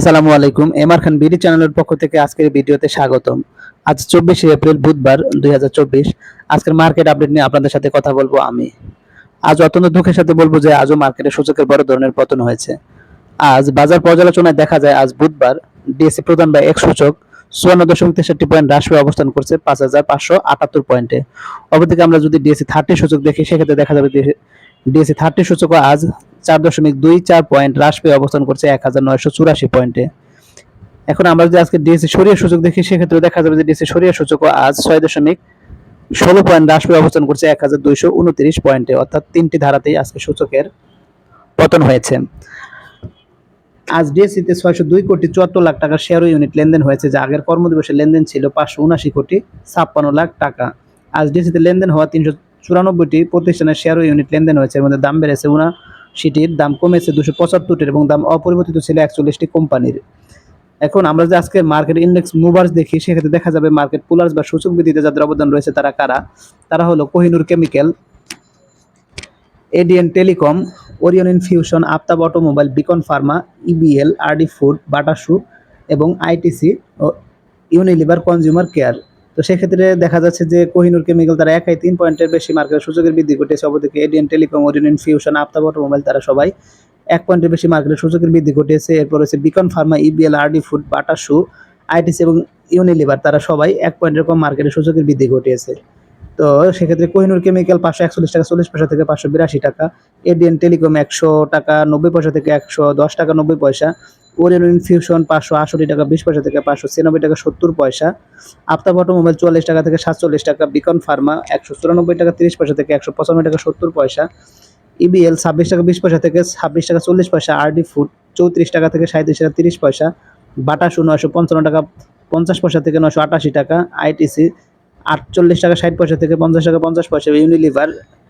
আসসালামু আলাইকুম। এমআর খান বিডি চ্যানেলের পক্ষ থেকে আজকের ভিডিওতে স্বাগতম। আজ চব্বিশে এপ্রিল, বুধবার দুই আজকের মার্কেট আপডেট নিয়ে আপনাদের সাথে কথা বলব আমি। আজ অত্যন্ত দুঃখের সাথে বলব যে আজও মার্কেটে সূচকের বড় ধরনের পতন হয়েছে। আজ বাজার পর্যালোচনায় দেখা যায় আজ বুধবার ডিএসসি প্রধান বা এক সূচক চুয়ান্ন দশমিক তেষট্টি পয়েন্ট হ্রাস পেয়ে অবস্থান করছে পাঁচ হাজার পাঁচশো আটাত্তর পয়েন্টে। অপরদিকে আমরা যদি ডিএসসি থার্টি সূচক দেখি, সেক্ষেত্রে দেখা যাবে ডিএসসি থার্টি সূচক আজ চার দশমিক দুই চার পয়েন্ট হ্রাস পেয়ে অবস্থান করছে এক হাজার নয়শো চুরাশি পয়েন্টে এখন আমরা যদি আজকে ডিএসসি সরিয়ে সূচক দেখি, সেক্ষেত্রে দেখা যাবে যে ডিএসসি সরিয়ে সূচক আজ ছয় দশমিক ষোলো পয়েন্ট হ্রাস পেয়ে অবস্থান করছে এক হাজার দুইশো উনত্রিশ পয়েন্টে অর্থাৎ তিনটি ধারাতেই আজকে সূচকের পতন হয়েছে। আজ ডিএসসিতে ছয়শো দুই কোটি চুয়াত্তর লাখ টাকার শেয়ার ইউনিট লেনদেন হয়েছে, যা আগের কর্মদিবসের লেনদেন ছিল পাঁচশো উনাশি কোটি ছাপ্পান্ন লাখ টাকা। আজ ডিএসসিতে লেনদেন হওয়া তিনশো চুরানব্বইটি প্রতিষ্ঠানের শেয়ার ইউনিট লেনদেন হয়েছে, এর মধ্যে দাম বেড়েছে উনাশিটির দাম কমেছে দুশো পঁচাত্তরটির এবং দাম অপরিবর্তিত ছিল একচল্লিশটি কোম্পানির। এখন আমরা যে আজকে মার্কেট ইন্ডেক্স মুভার্স দেখি, সেক্ষেত্রে দেখা যাবে মার্কেট পুলার্স বা সূচক বৃদ্ধিতে যাদের অবদান রয়েছে তারা কারা? তারা হলো Kohinoor chemical, ADN telecom, Orion infusion, Aftab automobile, beacon pharma EBL RD food Bata shoe এবং আইটিসি ও ইউনিলিভার কনজিউমার কেয়ার। তো সেক্ষেত্রে দেখা যাচ্ছে যে কোহিনুর কেমিক্যাল তারা একাই তিন পয়েন্টের বেশি মার্কেটের সূচকের বৃদ্ধি ঘটেছে অপরদিকে ADN telecom Orion infusion Aftab automobile তারা সবাই এক পয়েন্টের বেশি মার্কেটের সূচকের বৃদ্ধি ঘটেছে এরপর হচ্ছে beacon pharma EBL RD food Bata shoe ITC এবং ইউনিলিভার তারা সবাই এক পয়েন্টের কম মার্কেটের সূচকের বৃদ্ধি ঘটিয়েছে। তো সেক্ষেত্রে কোহিনুর কেমিক্যাল পাঁচশো একচল্লিশ টাকা, চল্লিশ পয়সা থেকে পাঁচশো বিরাশি টাকা এডিএন টেলিকম একশো টাকা নব্বই পয়সা থেকে একশো দশ টাকা নব্বই পয়সা ওরিয়ন ইনফিউশন পাঁচশো আষট্টি টাকা, বিশ পয়সা থেকে পাঁচশো ছিয়ানব্বই টাকা, সত্তর পয়সা। আফতাব অটোমোবাইল চুয়াল্লিশ টাকা থেকে সাতচল্লিশ টাকা বিকন ফার্মা একশো চুরানব্বই টাকা, তিরিশ পয়সা থেকে একশো পঁচানব্বই টাকা, সত্তর পয়সা। ইবিএল ছাব্বিশ টাকা, বিশ পয়সা থেকে ছাব্বিশ টাকা, চল্লিশ পয়সা। আরডি ফুড চৌত্রিশ টাকা থেকে সাঁত্রিশ টাকা, তিরিশ পয়সা। বাটাসু নয়শো পঞ্চান্ন টাকা, পঞ্চাশ পয়সা থেকে নয়শো আটাশি টাকা। আইটিসি আটচল্লিশ টাকা, ষাট পয়সা থেকে পঞ্চাশ টাকা, পঞ্চাশ পয়সা। ইউনিলিভার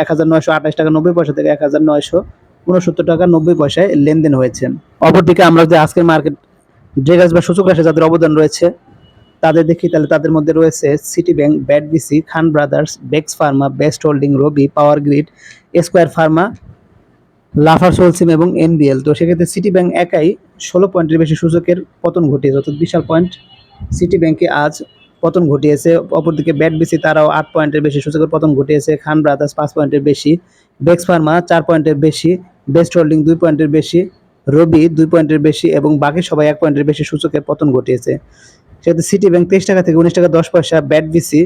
এক হাজার নয়শো আঠাশ টাকা, নব্বই পয়সা থেকে এক হাজার নয়শো উনসত্তর টাকা নব্বই পয়সায় লেনদেন হয়েছে। অপরদিকে আমরা যে আজকের মার্কেট ড্রেগার্স বা সূচক রাশি যাদের অবদান রয়েছে, তাদের দেখি তাহলে তাদের মধ্যে রয়েছে city bank BAT BC Khan brothers Bex pharma best holding Robi power grid square pharma Lafarge Holcim এবং এনবিএল তো সেক্ষেত্রে সিটি ব্যাংক একাই ষোলো পয়েন্টের বেশি সূচকের পতন ঘটিয়েছে, অর্থাৎ বিশাল পয়েন্ট সিটি ব্যাংকে আজ পতন ঘটিয়েছে। অপরদিকে ব্যাট বিসি তারাও আট পয়েন্টের বেশি সূচকের পতন ঘটিয়েছে খান ব্রাদার্স পাঁচ পয়েন্টের বেশি বেক্স ফার্মা চার পয়েন্টের বেশি বেস্ট হোল্ডিং দুই পয়েন্টের বেশি, রবি দুই পয়েন্টের বেশি এবং বাকি সবাই এক পয়েন্টের বেশি সূচকের পতন ঘটিয়েছে। সেক্ষেত্রে সিটি ব্যাংক তেইশ টাকা থেকে উনিশ টাকা দশ পয়সা ব্যাট বিসি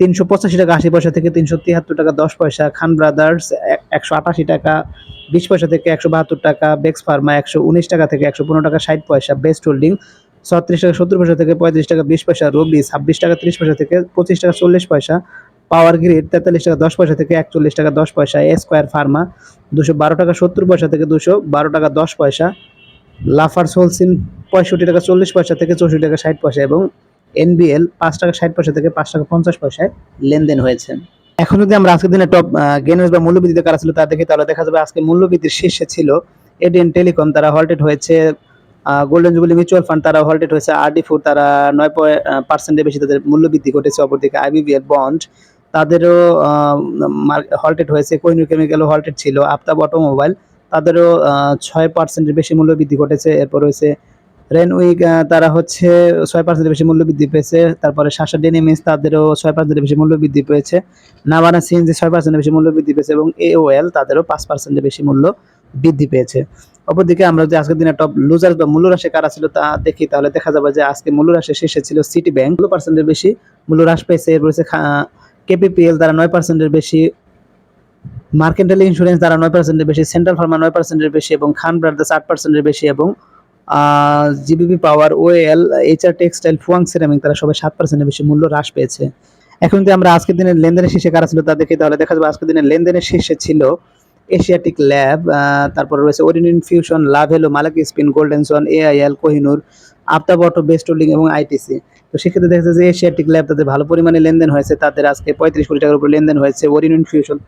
তিনশো পঁচাশি টাকা আশি পয়সা থেকে তিনশো তিয়াত্তর টাকা দশ পয়সা, খান ব্রাদার্স একশো আটাশি টাকা বিশ পয়সা থেকে একশো বাহাত্তর টাকা, বেক্স ফার্মা একশো উনিশ টাকা থেকে একশো পনেরো টাকা ষাট পয়সা, বেস্ট হোল্ডিং ছত্রিশ টাকা সত্তর পয়সা থেকে পঁয়ত্রিশ টাকা বিশ পয়সা, রবি ছাব্বিশ টাকা ত্রিশ পয়সা থেকে পঁচিশ টাকা চল্লিশ পয়সা পাওয়ার গ্রিড তেতাল্লিশ টাকা দশ পয়সা থেকে একচল্লিশ টাকা দশ পয়সা স্কোয়ার ফার্মা দুশো বারো টাকা সত্তর পয়সা থেকে দুশো বারো টাকা দশ পয়সা লাফার সোলসিন পঁয়ষট্টি টাকা চল্লিশ পয়সা থেকে চৌষট্টি টাকা ষাট পয়সা এবং এনবিএল পাঁচ টাকা ষাট পয়সা থেকে পাঁচ টাকা পঞ্চাশ পয়সায় লেনদেন হয়েছে। এখন যদি আমরা আজকের দিনে টপ গেনার্স বা মূল্যবৃদ্ধিতে কারা ছিল তা দেখি, তাহলে দেখা যাবে আজকে মূল্যবৃদ্ধির শীর্ষে ছিল এডিএন টেলিকম তারা হল্টেড হয়েছে গোল্ডেন জুবিলি মিউচুয়াল ফান্ড তারা হল্টেড হয়েছে আরডি ফোর তারা নয় পার্সেন্টের বেশি তাদের মূল্যবৃদ্ধি ঘটেছে, অপরদিকে আইবিবিএল বন্ড তাদেরও হল্টেড হয়েছে কোহিনুর কেমিক্যালও হল্টেড ছিল, আফতাব অটোমোবাইল, তাদেরও ছয় পার্সেন্টের বেশি মূল্য বৃদ্ধি ঘটেছে। এরপর রয়েছে রেনউইক তারা হচ্ছে ছয় পার্সেন্টের বেশি মূল্য বৃদ্ধি পেয়েছে। তারপরে শাসা ডেনিমিস তাদেরও ছয় পার্সেন্টের বেশি মূল্য বৃদ্ধি পেয়েছে। নাভানা সিএনজি ছয় পার্সেন্টের বেশি মূল্য বৃদ্ধি পেয়েছে এবং এওএল তাদেরও পাঁচ পার্সেন্টের বেশি মূল্য বৃদ্ধি পেয়েছে। অপরদিকে আমরা যে আজকের দিনে টপ লুজার বা মূল্যরাশি কারা ছিল তা দেখি, তাহলে দেখা যাবে যে আজকে মূল্যরাশি শেষে ছিল সিটি ব্যাংক ষোলো পার্সেন্টের বেশি মূল্য হ্রাস পেয়েছে, এরপর রয়েছে কেপিপিএল তারা নয় পার্সেন্টের বেশি মার্কেন্টাল ইন্স্যুরেন্স তারা নয় পার্সেন্টের বেশি সেন্ট্রাল ফার্মা নয় পার্সেন্টের বেশি এবং খান ব্রাদার্স আট পার্সেন্টের বেশি এবং GBP power OL HR textile Fuwang ceramic তারা সবাই সাত পার্সেন্টের বেশি মূল্য হ্রাস পেয়েছে। এখন যদি আমরা আজকের দিনের লেনদেনের শীর্ষে কারা ছিল তা দেখি তাহলে দেখা যাবে আজকের দিনের লেনদেনের শীর্ষে ছিল এশিয়াটিক ল্যাব তারপর রয়েছে ওরিন ইনফিউশন লাভ হেলো মালাকি spin golden son AIL Kohinoor Aftab auto best holding এবং আইটিসি তো সেক্ষেত্রে দেখা যাচ্ছে যে এশিয়াটিক ল্যাব তাদের ভালো পরিমাণে লেনদেন হয়েছে তাদের আজকে পঁয়ত্রিশ কোটি টাকার উপরে লেনদেন হয়েছে ওরিন ইনফিউশন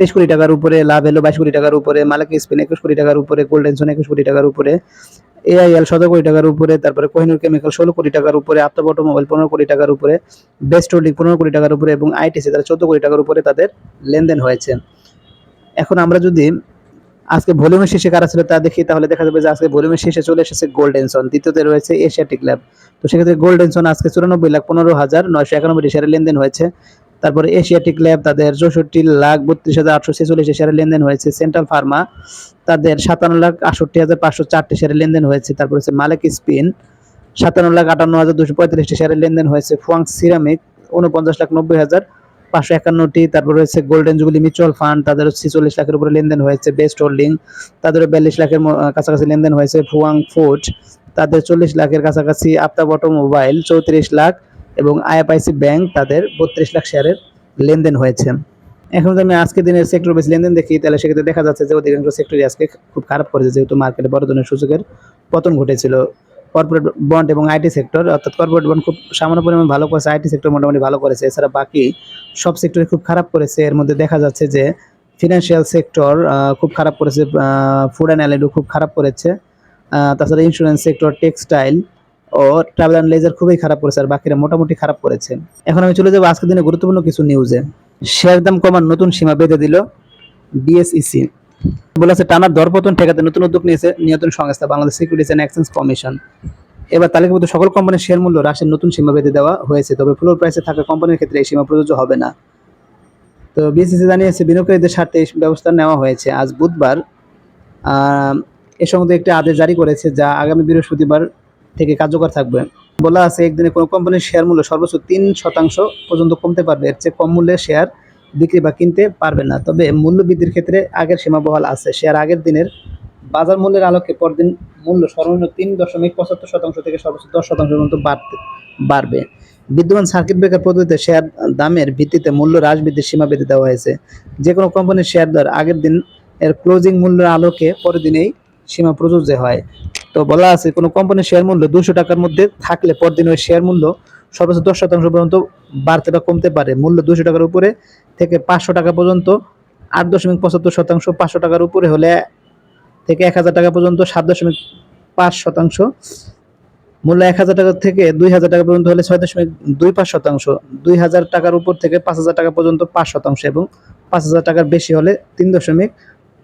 তেইশ কোটি টাকার উপরে লাভ এলো বাইশ কোটি টাকার উপরে মালাকি স্পেন একুশ কোটি টাকার উপরে গোল্ডেন সন একুশ কোটি টাকার উপরে এআইএল সতেরো কোটি টাকার উপরে তারপরে কোহিনুর কেমিক্যাল ষোলো কোটি টাকার উপরে আফতাব অটোমোবাইল পনেরো কোটি টাকার উপরে বেস্ট হোল্ডিং পনেরো কোটি টাকার উপরে এবং আইটিসি তারা চোদ্দ কোটি টাকার উপরে তাদের লেনদেন হয়েছে এখন আমরা যদি আজকে ভলিউমের শেষে কারা ছিল তা দেখি, তাহলে দেখা যাবে যে আজকে ভলিউমের শেষে চলে এসেছে গোল্ডেনসন দ্বিতীয়তে রয়েছে এশিয়াটিক ল্যাব তো সেক্ষেত্রে গোল্ডেনসন আজকে চুরানব্বই লাখ পনেরো হাজার নয়শো একানব্বই শেয়ারের লেনদেন হয়েছে। তারপরে এশিয়াটিক ল্যাব তাদের চৌষট্টি লাখ বত্রিশ হাজার আটশো ছেচল্লিশ শেয়ারের লেনদেন হয়েছে। সেন্ট্রাল ফার্মা তাদের সাতান্ন লাখ আটষট্টি হাজার পাঁচশো চারটি শেয়ারের লেনদেন হয়েছে। তারপর হচ্ছে মালিক স্পিন সাতান্ন লাখ আটান্ন হাজার দুশো পঁয়তাল্লিশটি শেয়ারের লেনদেন হয়েছে। ফুয়াং সিরামিক উনপঞ্চাশ লাখ নব্বই হাজার পাঁচশো একান্নটি, তারপর রয়েছে গোল্ডেন জুবিলি মিউচুয়াল ফান্ড তাদের ছেচল্লিশ লাখের উপরে লেনদেন হয়েছে বেস্ট হোল্ডিং তাদের বিয়াল্লিশ লাখের কাছাকাছি লেনদেন হয়েছে ফুয়াং ফুড তাদের চল্লিশ লাখের কাছাকাছি আফতাব অটোমোবাইল চৌত্রিশ লাখ এবং আইএফআইসি ব্যাংক তাদের বত্রিশ লাখ শেয়ারের লেনদেন হয়েছে। এখন যদি আমি আজকে দিনের সেক্টর বেস লেনদেন দেখি, তাহলে সেক্ষেত্রে দেখা যাচ্ছে যে অধিকাংশ সেক্টরই আজকে খুব খারাপ করেছে, যেহেতু মার্কেটে বড় ধরনের সূচকের পতন ঘটেছিল। কর্পোরেট বন্ড এবং আইটি সেক্টর অর্থাৎ কর্পোরেট বন্ড খুব সামান্য পরিমাণে ভালো করেছে আইটি সেক্টর মোটামুটি ভালো করেছে। এছাড়া বাকি সব সেক্টরে খুব খারাপ করেছে। এর মধ্যে দেখা যাচ্ছে যে ফিনান্সিয়াল সেক্টর খুব খারাপ করেছে ফুড অ্যান্ড অ্যালিডু খুব খারাপ করেছে। তাছাড়া ইন্স্যুরেন্স সেক্টর টেক্সটাইল ও ট্রাভেল অ্যান্ড লেজার খুবই খারাপ করেছে আর বাকিরা মোটামুটি খারাপ করেছে। এখন আমি চলে যাব আজকের দিনে গুরুত্বপূর্ণ কিছু নিউজে শেয়ার দাম কমার নতুন সীমা বেঁধে দিল বিএসইসি বলেছে টানার দরপতন ঠেকাতে নতুন উদ্যোগ নিয়েছে নিয়ন্ত্রণ সংস্থা Bangladesh securities and exchange commission এবার তালিকাভুক্ত সকল কোম্পানির শেয়ার মূল্য হ্রাসের নতুন সীমা বেঁধে দেওয়া হয়েছে, তবে ফ্লোর প্রাইসে থাকা কোম্পানির ক্ষেত্রে এই সীমা প্রযোজ্য হবে না। তো বিএসইসি জানিয়েছে, বিনিয়োগকারীদের স্বার্থে এই ব্যবস্থা নেওয়া হয়েছে। আজ বুধবার এ সংক্রান্ত একটি আদেশ জারি করেছে, যা আগামী বৃহস্পতিবার থেকে কার্যকর থাকবে। বলা আছে, একদিনে কোনো কোম্পানির শেয়ার মূল্য সর্বোচ্চ তিন শতাংশ পর্যন্ত কমতে পারবে, এর চেয়ে কম মূল্যের শেয়ার বিক্রি বা কিনতে পারবে না। তবে মূল্য বৃদ্ধির ক্ষেত্রে আগের সীমাবহাল আছে। শেয়ার আগের দিনের বাজার মূল্যের আলোকে পরদিন মূল্য সর্বনিম্ন তিন দশমিক পঁচাত্তর শতাংশ থেকে সর্বোচ্চ দশ শতাংশ পর্যন্ত বাড়তে, বাড়বে। বিদ্যমান সার্কিট ব্রেকার পদ্ধতিতে শেয়ার দামের ভিত্তিতে মূল্য হ্রাস বৃদ্ধির সীমা বেঁধে দেওয়া হয়েছে। যে কোনো কোম্পানির শেয়ার দর আগের দিন এর ক্লোজিং মূল্যের আলোকে পরের দিনেই সীমা প্রযোজ্য হয়। তো বলা আছে, কোনো কোম্পানির শেয়ার মূল্য দুশো টাকার মধ্যে থাকলে পরদিন ওই শেয়ার মূল্য সর্বোচ্চ দশ শতাংশ পর্যন্ত বাড়তে বা কমতে পারে। মূল্য দুশো টাকার উপরে থেকে পাঁচশো টাকা পর্যন্ত, আট দশমিক পঁচাত্তর শতাংশ পাঁচশো টাকার উপরে হলে থেকে এক হাজার টাকা পর্যন্ত সাত দশমিক পাঁচ শতাংশ। মূল্য এক হাজার টাকা থেকে দুই হাজার টাকা পর্যন্ত হলে ছয় দশমিক দুই পাঁচ শতাংশ। দুই হাজার টাকার উপর থেকে পাঁচ হাজার টাকা পর্যন্ত পাঁচ শতাংশ এবং পাঁচ হাজার টাকার বেশি হলে তিন দশমিক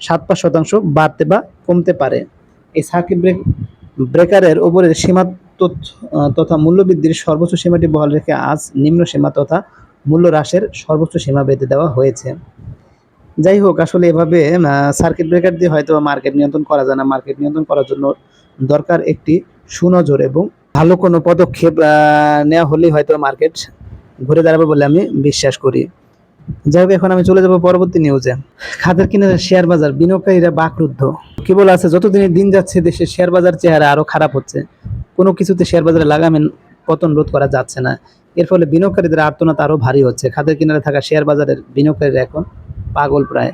সাত পাঁচ শতাংশ বাড়তে বা কমতে পারে। এই সার্কিট ব্রেক ব্রেকারের উপরের সীমা তথা মূল্য বৃদ্ধির সর্বোচ্চ সীমাটি বহাল রেখে আজ নিম্ন সীমা তথা মূল্য হ্রাসের সর্বোচ্চ সীমা বেঁধে দেওয়া হয়েছে। যাই হোক, আসলে এভাবে সার্কিট ব্রেকার দিয়ে হয়তো মার্কেট নিয়ন্ত্রণ করা যায় না। মার্কেট নিয়ন্ত্রণ করার জন্য দরকার একটি সুনজর এবং ভালো কোনো পদক্ষেপ নেওয়া হলেই হয়তো মার্কেট ঘুরে দাঁড়াবে বলে আমি বিশ্বাস করি। যাই হোক, এখন আমি চলে যাব পরবর্তী নিউজে খাতের কিনারে শেয়ার বাজার, বিনিয়োগকারীরা বাকরুদ্ধ। কি বলা আছে, যতদিন দিন যাচ্ছে, দেশের শেয়ার বাজার চেহারা আরও খারাপ হচ্ছে। কোনো কিছুতে শেয়ার বাজারে লাগামেন পতন রোধ করা যাচ্ছে না। এর ফলে বিনিয়োগকারীদের আর্তনাদ আরও ভারী হচ্ছে। খাতের কিনারে থাকা শেয়ার বাজারের বিনিয়োগকারীরা এখন পাগল প্রায়।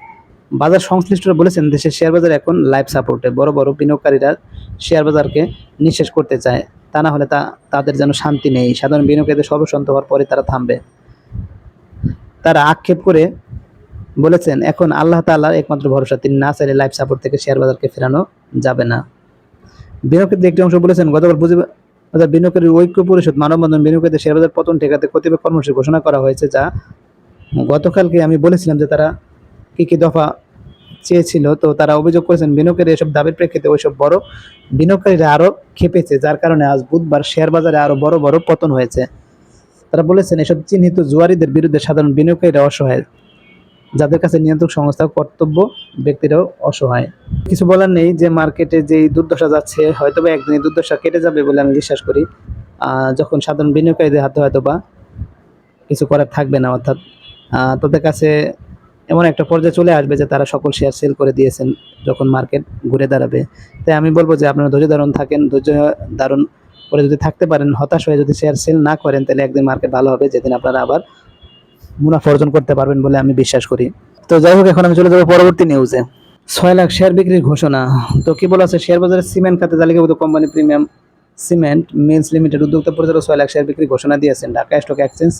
বাজার সংশ্লিষ্টরা বলেছেন, দেশের শেয়ার বাজার এখন লাইফ সাপোর্টে বড় বড় বিনিয়োগকারীরা শেয়ার বাজারকে নিঃশেষ করতে চায়। তা না হলে তা, তাদের যেন শান্তি নেই। সাধারণ বিনিয়োগকারীদের সর্বসন্ত হওয়ার পরে তারা থামবে। তারা আক্ষেপ করে বলেছেন, এখন আল্লাহ তাআলার একমাত্র ভরসা, তিনি না চাইলে লাইফ সাপোর্ট থেকে শেয়ার বাজারকে ফেরানো যাবে না। বিনিয়োগকারীদের একটি অংশ বলেছেন, গতকাল পুঁজিবাজার বিনিয়োগকারী ঐক্য পরিষদ, মানববন্ধন বিনিয়োগকারীদের শেয়ার বাজার পতন ঠেকাতে কতিপয় কর্মসূচি ঘোষণা করা হয়েছে যা গতকালকে আমি বলেছিলাম যে তারা কি কি দফা চেয়েছিল, তো তারা অভিযোগ করেছেন বিনিয়োগকারী এসব দাবির প্রেক্ষিতে ওইসব বড় বিনিয়োগকারীরা আরও খেপেছে যার কারণে আজ বুধবার শেয়ার বাজারে আরও বড় বড় পতন হয়েছে। তারা বলেছেন, এসব চিহ্নিত জুয়ারিদের বিরুদ্ধে সাধারণ বিনিয়োগকারীরা অসহায়। যাদের কাছে নিয়ন্ত্রক সংস্থা, কর্তব্য ব্যক্তিরাও অসহায়। কিছু বলার নেই যে মার্কেটে যেই দুর্দশা যাচ্ছে হয়তো বা একদিন দুর্দশা কেটে যাবে বলে আমি বিশ্বাস করি। যখন সাধারণ বিনিয়োগকারীদের হাতে হয়তো বা কিছু করার থাকবে না, অর্থাৎ তাদের কাছে এমন একটা পর্যায়ে চলে আসবে যে তারা সকল শেয়ার সেল করে দিয়েছেন যখন মার্কেট ঘুরে দাঁড়াবে। তাই আমি বলব যে আপনারা ধৈর্য ধারণ থাকেন, ধৈর্য ধারণ করে যদি থাকতে পারেন, হতাশ হয়ে যদি শেয়ার সেল না করেন, তাহলে একদিন মার্কেট ভালো হবে, যেদিন আপনারা আবার মুনাফা অর্জন করতে পারবেন বলে আমি বিশ্বাস করি। তো যাই হোক, এখন আমি চলে যাব পরবর্তী নিউজে ছয় লাখ শেয়ার বিক্রির ঘোষণা। তো কি বলা আছে? শেয়ার বাজারে সিমেন্ট খাতে তালিকাভুক্ত company premium cement mills limited উদ্যোক্তা পরিচালক ছয় লাখ শেয়ার বিক্রির ঘোষণা দিয়েছেন। ঢাকা স্টক এক্সচেঞ্জ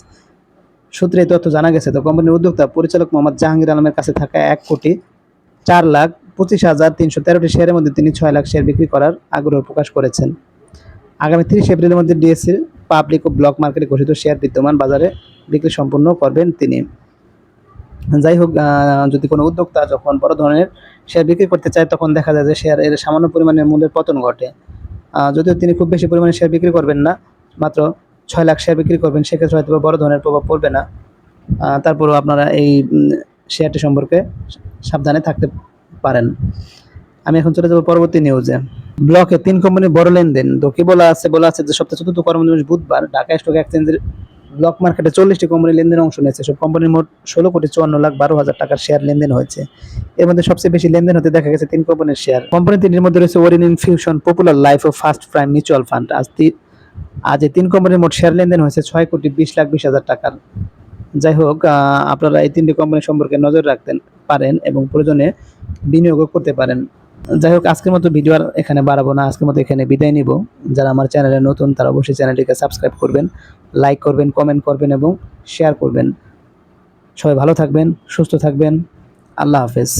সূত্রে এই তথ্য জানা গেছে। তো কোম্পানির উদ্যোক্তা পরিচালক মোহাম্মদ জাহাঙ্গীর আলমের কাছে থাকা এক কোটি চার লাখ পঁচিশ হাজার তিনশো তেরোটি শেয়ারের মধ্যে তিনি ছয় লাখ শেয়ার বিক্রি করার আগ্রহ প্রকাশ করেছেন। আগামী তিরিশ এপ্রিলের মধ্যে ডিএসসির পাবলিক ও ব্লক মার্কেটে ঘোষিত শেয়ার বিদ্যমান বাজারে বিক্রি সম্পন্ন করবেন তিনি। যাই হোক যদি কোনো উদ্যোক্তা যখন বড় ধরনের শেয়ার বিক্রি করতে চায়, তখন দেখা যায় যে শেয়ার এর সামান্য পরিমাণে মূল্যের পতন ঘটে। যদিও তিনি খুব বেশি পরিমাণে শেয়ার বিক্রি করবেন না, মাত্র ছয় লাখ শেয়ার বিক্রি করবেন, সেক্ষেত্রে হয়তো বড় ধরনের প্রভাব পড়বে না। তারপরেও আপনারা এই শেয়ারটি সম্পর্কে সাবধানে থাকতে পারেন। আমি এখন চলে যাব পরবর্তী নিউজে ব্লকে তিন কোম্পানির বড় লেনদেন। তো কি বলা আছে? বলা আছে যে সপ্তাহে চতুর্থ কর্মদিবস বুধবার ঢাকা স্টক এক্সচেঞ্জের ব্লক মার্কেটে চল্লিশটি কোম্পানি লেনদেনে অংশ নিয়েছে। সব কোম্পানির মোট ষোলো কোটি চুয়ান্ন লাখ বারো হাজার টাকার শেয়ার লেনদেন হয়েছে। এর মধ্যে সবচেয়ে বেশি লেনদেন হতে দেখা গেছে তিন কোম্পানির শেয়ার কোম্পানি তিনটির মধ্যে রয়েছে ওরিন ইনফিউশন পপুলার লাইফ ও ফার্স্ট প্রাইম মিউচুয়াল ফান্ড আজ আজ এই তিন কোম্পানির মোট শেয়ার লেনদেন হয়েছে ছয় কোটি বিশ লাখ বিশ হাজার টাকার। যাই হোক আপনারা এই তিনটি কোম্পানি সম্পর্কে নজর রাখতে পারেন এবং প্রয়োজনে বিনিয়োগও করতে পারেন। যাই হোক, আজকের মতো ভিডিও আর এখানে বাড়াবো না। আজকের মতো এখানে বিদায় নিব। যারা আমার চ্যানেলে নতুন, তারা অবশ্যই চ্যানেলটিকে সাবস্ক্রাইব করবেন লাইক করবেন কমেন্ট করবেন এবং শেয়ার করবেন। সবাই ভালো থাকবেন, সুস্থ থাকবেন। আল্লাহ হাফেজ।